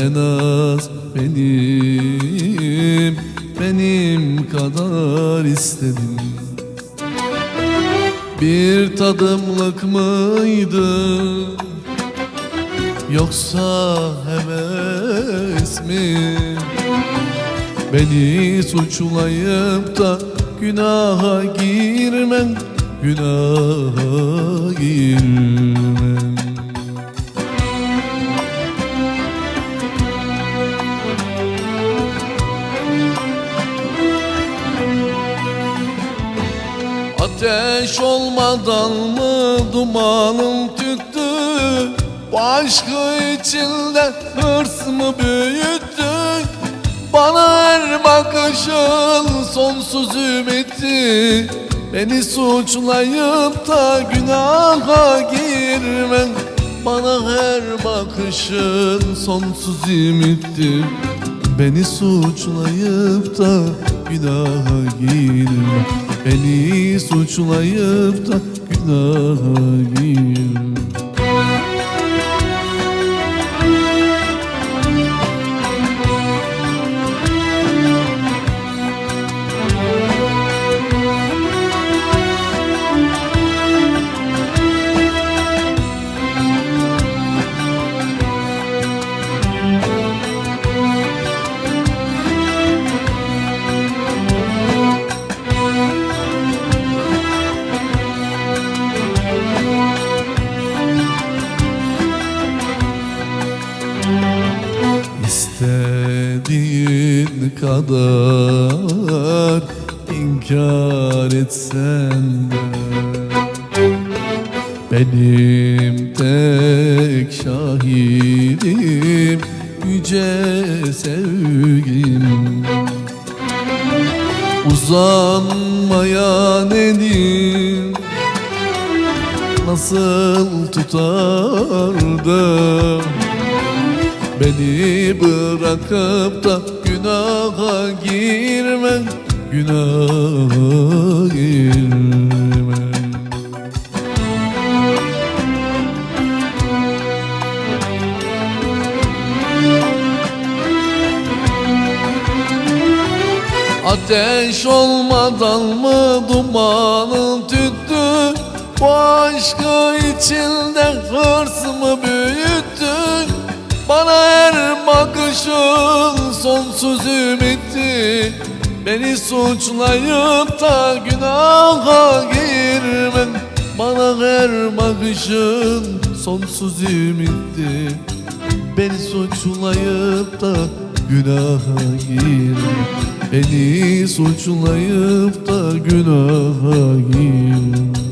en az benim Benim kadar istedin Bir tadımlık mıydı Yoksa heves mi? Beni suçlayıp da günaha girmen Günaha girmen Ateş olmadan mı dumanım tüttü Bu aşkı içinde hırs mı büyüttü? Bana her bakışın sonsuz ümitti Beni suçlayıp da günaha girmen Bana her bakışın sonsuz ümitti Beni suçlayıp da günaha girme Beni suçlayıp da günaha girme İstediğin kadar inkar etsen de Benim tek şahidim yüce sevgim Uzanmayan elin nasıl tutardı Beni bırakıp da günaha girme Günaha girme. Ateş olmadan mı dumanın tüttü? Bu aşkı içinde hırs mı büyüttü sonsuz ümitti. Beni suçlayıp da günaha girmen Bana her bakışın sonsuz ümitti. Beni suçlayıp da günaha girme Beni suçlayıp da günaha girme